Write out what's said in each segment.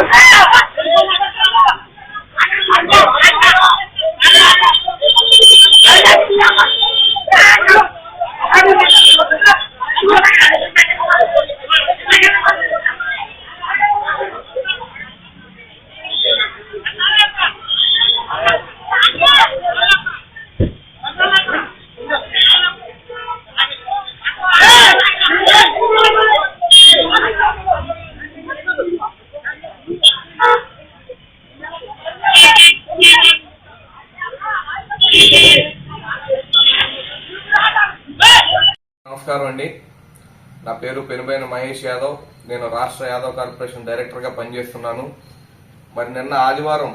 Yes. నమస్కారం అండి. నా పేరు పెనుబైన మహేష్ యాదవ్. నేను రాష్ట్ర యాదవ్ కార్పొరేషన్ డైరెక్టర్గా పనిచేస్తున్నాను. మరి నిన్న ఆదివారం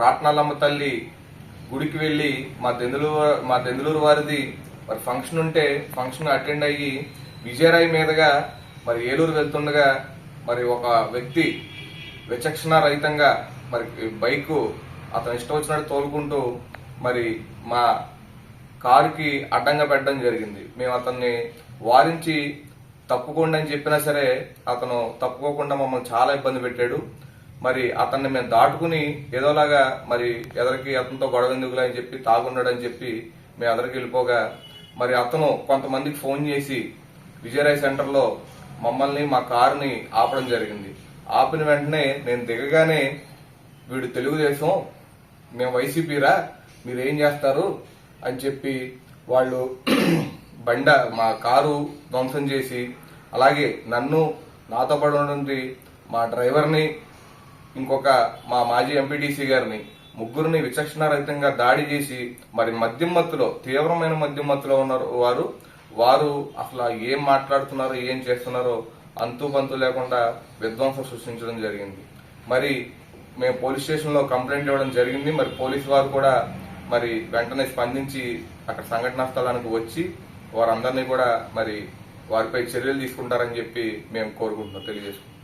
రాట్నాలమ్మ తల్లి గుడికి వెళ్ళి మా దెందులూరు మా దెందులూరు వారిది మరి ఫంక్షన్ ఉంటే ఫంక్షన్ అటెండ్ అయ్యి విజయరాయి మీదుగా మరి ఏలూరు వెళ్తుండగా మరి ఒక వ్యక్తి విచక్షణ రహితంగా మరి బైకు అతను ఇష్టం వచ్చినట్టు తోలుకుంటూ మరి మా కారుకి అడ్డంగా పెట్టడం జరిగింది. మేము అతన్ని వారించి తప్పుకోండి అని చెప్పినా సరే అతను తప్పుకోకుండా మమ్మల్ని చాలా ఇబ్బంది పెట్టాడు. మరి అతన్ని మేము దాటుకుని ఏదోలాగా మరి ఎదరికి అతనితో గొడవ ఎందుకులే అని చెప్పి తాగున్నాడని చెప్పి మేము ఎదరికి వెళ్ళిపోగా మరి అతను కొంతమందికి ఫోన్ చేసి విజయరాయ్ సెంటర్లో మమ్మల్ని మా కారుని ఆపడం జరిగింది. ఆపిన వెంటనే నేను దిగగానే వీడు తెలుగుదేశం మేము వైసీపీరా మీరు ఏం చేస్తారు? అని చెప్పి వాళ్ళు బండ మా కారు ధ్వంసం చేసి అలాగే నన్ను నాతో పాటు మా డ్రైవర్ని ఇంకొక మా మాజీ ఎంపీటీసీ గారిని ముగ్గురిని విచక్షణారహితంగా దాడి చేసి మరి మద్యం మత్తులో తీవ్రమైన మద్యం మత్తులో ఉన్నారు వారు. వారు అసలు ఏం మాట్లాడుతున్నారో ఏం చేస్తున్నారో అంతు పంతు లేకుండా విధ్వంసం సృష్టించడం జరిగింది. మరి మేము పోలీస్ స్టేషన్లో కంప్లైంట్ ఇవ్వడం జరిగింది. మరి పోలీస్ వారు కూడా మరి వెంటనే స్పందించి అక్కడ సంఘటనా స్థలానికి వచ్చి వారందరినీ కూడా మరి వారిపై చర్యలు తీసుకుంటారని చెప్పి మేము కోరుకుంటున్నాం తెలియజేసుకుంటాం